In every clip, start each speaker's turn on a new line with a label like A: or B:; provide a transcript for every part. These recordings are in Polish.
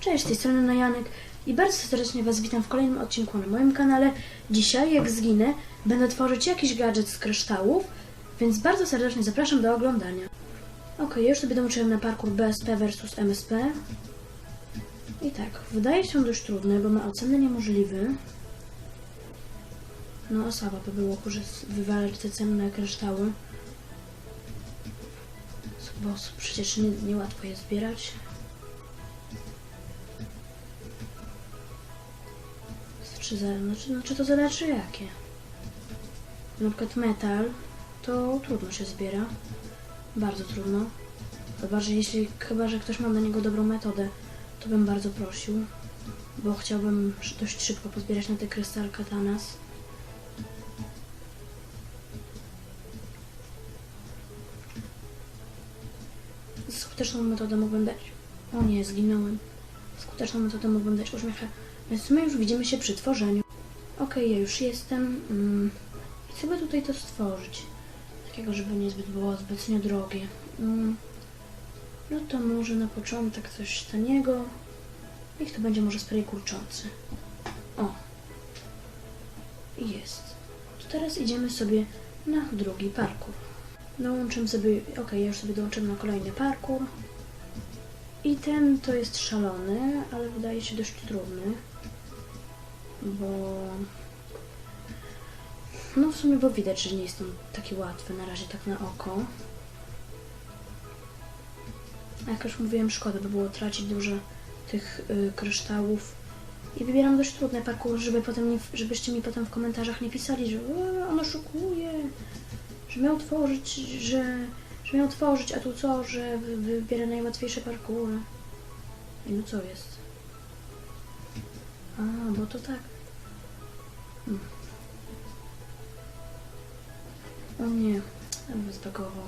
A: Cześć, z tej strony Najanek i bardzo serdecznie Was witam w kolejnym odcinku na moim kanale. Dzisiaj, jak zginę, będę tworzyć jakiś gadżet z kryształów, więc bardzo serdecznie zapraszam do oglądania. Ok, już sobie dołączyłem na parkour BSP vs MSP. I tak, wydaje się dość trudny, bo ma ocenę niemożliwy. No, osaba by było, wywalać te cenne kryształy. Bo przecież nie- niełatwo je zbierać. Czy, za, znaczy, znaczy to zależy jakie. Na przykład metal to trudno się zbiera. Bardzo trudno. Chyba, że jeśli chyba, że ktoś ma na niego dobrą metodę, to bym bardzo prosił. Bo chciałbym dość szybko pozbierać na te krystal katanas. Skuteczną metodę mógłbym dać. O nie, zginąłem. Skuteczną metodę mógłbym dać uśmiecha. Więc my już widzimy się przy tworzeniu. Okej, ja już jestem. Mm, chcę by tutaj to stworzyć. Takiego, żeby niezbyt było zbytnio drogie. Mm, no to może na początek coś taniego. Niech to będzie może spray kurczący. O. Jest. To teraz idziemy sobie na drugi parkour. Dołączymy sobie, okej, ja już sobie dołączymy na kolejny parkour. I ten to jest szalony, ale wydaje się dość trudny. Bo... No w sumie, bo widać, że nie jest on taki łatwy na razie tak na oko. A jak już mówiłem, szkoda by było tracić dużo tych y, kryształów. I wybieram dość trudne parkury, żeby potem nie, żebyście mi potem w komentarzach nie pisali, że on oszukuje, że miał tworzyć, że, że miał tworzyć, a tu co, że wy- wybiera najłatwiejsze parkury. I no co jest? A, bo to tak. Hmm. O nie, bym zbagował.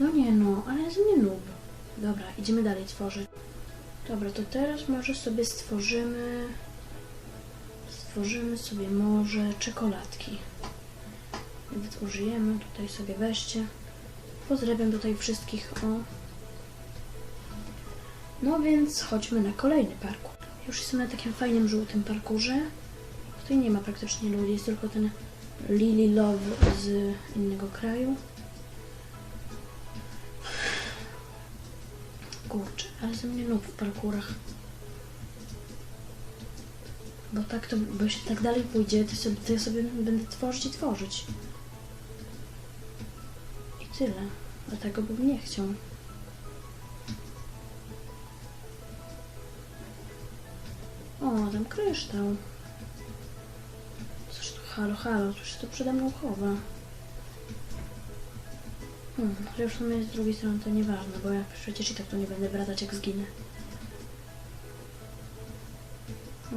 A: No nie no, ale z mnie noob. Dobra, idziemy dalej tworzyć. Dobra, to teraz może sobie stworzymy... Stworzymy sobie może czekoladki. Więc użyjemy, tutaj sobie weźcie. Pozdrawiam tutaj wszystkich, o. No więc chodźmy na kolejny parkour. Już jestem na takim fajnym żółtym parkurze. Tutaj nie ma praktycznie ludzi, jest tylko ten Lily Love z innego kraju. Kurczę, ale ze mnie noob w parkurach. Bo tak to, bo jeśli tak dalej pójdzie, to, sobie, to ja sobie będę tworzyć i tworzyć. I tyle. A tego bym nie chciał. O, tam kryształ. Coś tu, halo, halo, coś się tu przede mną chowa. Hmm, że już w sumie z drugiej strony to nieważne, bo ja przecież i tak tu nie będę wracać jak zginę.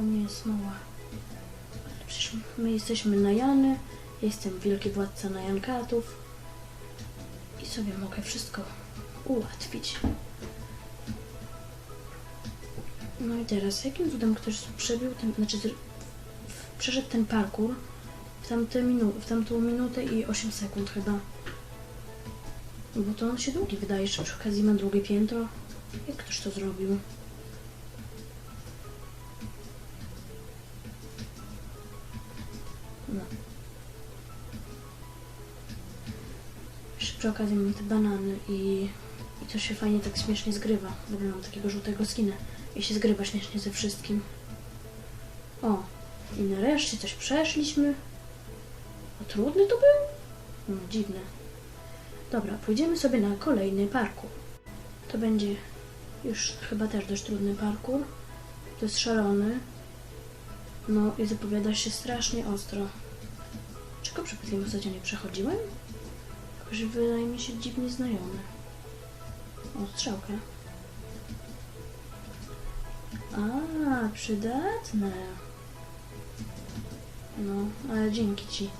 A: O nie, smoła. Ale przecież my jesteśmy Najany, ja jestem wielki władca Najankatów i sobie mogę wszystko ułatwić. No i teraz, jakim cudem ktoś przebił ten, znaczy przeszedł ten parkour w, tamte minu, w tamtą minutę i 8 sekund chyba. Bo to on się długi wydaje, że przy okazji ma drugie piętro. Jak ktoś to zrobił? Jeszcze przy okazji mam te banany i, i to się fajnie tak śmiesznie zgrywa. W ogóle mam takiego żółtego skina i się zgrywa śmiesznie ze wszystkim. O, i nareszcie coś przeszliśmy. A trudny to był? No, dziwne. Dobra, pójdziemy sobie na kolejny parkour. To będzie już chyba też dość trudny parkour. To jest szalony. No i zapowiada się strasznie ostro. Czego przypadkiem ostatnio nie przechodziłem? Jakoś wydaje mi się dziwnie znajomy. O, strzałkę. A, przydatne. No, ale dzięki Ci,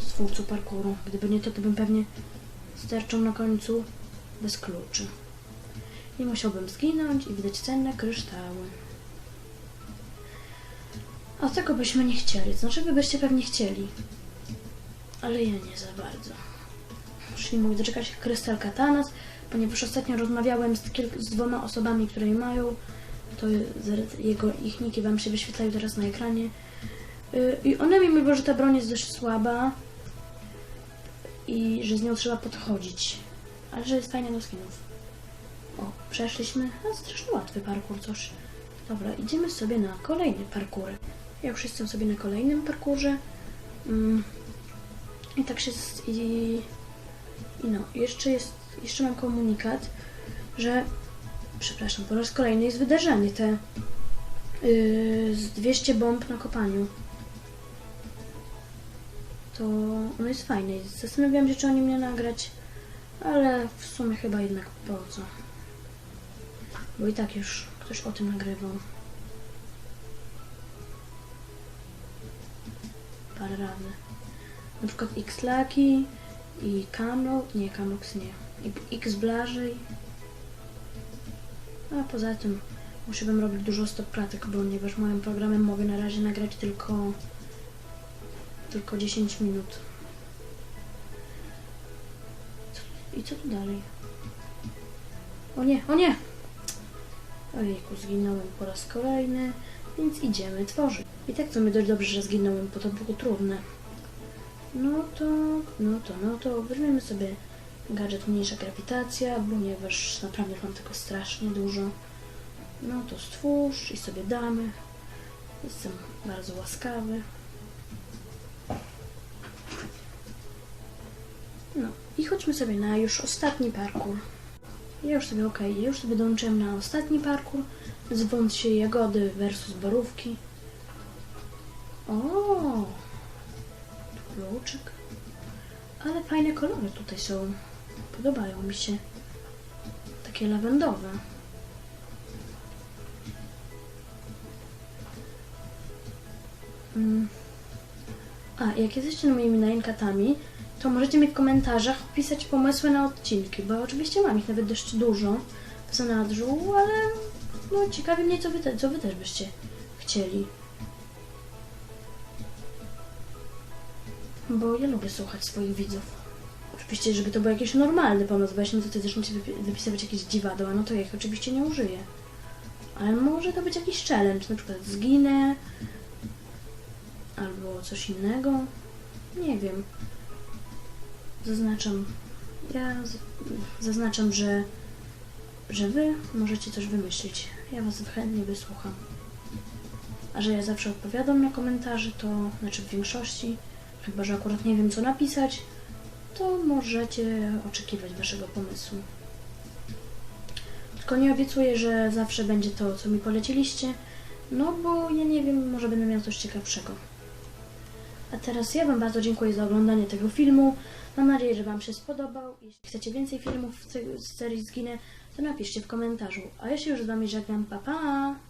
A: stwórcu parkouru. Gdyby nie to, to bym pewnie sterczał na końcu bez kluczy. I musiałbym zginąć i wydać cenne kryształy. A tego byśmy nie chcieli. Znaczy, wy byście pewnie chcieli. Ale ja nie za bardzo. Już nie mogę doczekać Krystal Katanas, ponieważ ostatnio rozmawiałem z, z dwoma osobami, które je mają. To jego, ich niki wam się wyświetlają teraz na ekranie. Yy, I one mi mówią, że ta broń jest dość słaba i że z nią trzeba podchodzić. Ale że jest fajna do skinów. O, przeszliśmy. A strasznie łatwy parkour, cóż. Dobra, idziemy sobie na kolejny parkour. Ja już jestem sobie na kolejnym parkurze. Mm. I tak się... z- I, I no, jeszcze jest... Jeszcze mam komunikat, że... Przepraszam, po raz kolejny jest wydarzenie te... Yy, z 200 bomb na kopaniu. To ono jest fajne. Zastanawiałam się, czy oni mnie nagrać, ale w sumie chyba jednak po co. Bo i tak już ktoś o tym nagrywał. Parę razy. Na przykład X-Laki i Camlock, nie, Camlocks nie. I X-Blażej. A poza tym musiałbym robić dużo stop klatek, ponieważ moim programem mogę na razie nagrać tylko tylko 10 minut. I co tu dalej? O nie, o nie! Ojejku, zginąłem po raz kolejny, więc idziemy tworzyć. I tak to mi dość dobrze, że zginąłem, bo to było trudne. No to, no to, no to weźmiemy sobie gadżet mniejsza grawitacja, ponieważ naprawdę mam tego strasznie dużo. No to stwórz i sobie damy. Jestem bardzo łaskawy. No i chodźmy sobie na już ostatni parkour. Ja już sobie, ja już sobie dołączyłem na ostatni parkour. Zwąt się jagody versus borówki. O, kluczyk. Ale fajne kolory tutaj są. Podobają mi się. Takie lawendowe. Mm. A, jak jesteście moimi najenkatami, to możecie mi w komentarzach pisać pomysły na odcinki, bo oczywiście mam ich nawet dość dużo w zanadrzu, ale no ciekawi mnie, co wy, te, co wy też byście chcieli. Bo ja lubię słuchać swoich widzów. Oczywiście, żeby to był jakiś normalny pomysł, bo jeśli tutaj zaczniecie wypi- wypisywać jakieś dziwadła, no to ja ich oczywiście nie użyję. Ale może to być jakiś challenge, na przykład zginę, albo coś innego. Nie wiem. Zaznaczam. Ja zaznaczam, że, że wy możecie coś wymyślić. Ja was chętnie wysłucham. A że ja zawsze odpowiadam na komentarze, to znaczy w większości, chyba że akurat nie wiem co napisać, to możecie oczekiwać waszego pomysłu. Tylko nie obiecuję, że zawsze będzie to, co mi poleciliście, no bo ja nie wiem, może będę miał coś ciekawszego. A teraz ja Wam bardzo dziękuję za oglądanie tego filmu. Mam nadzieję, że Wam się spodobał. Jeśli chcecie więcej filmów z serii Zginę, to napiszcie w komentarzu. A ja się już z Wami żegnam. Pa, pa!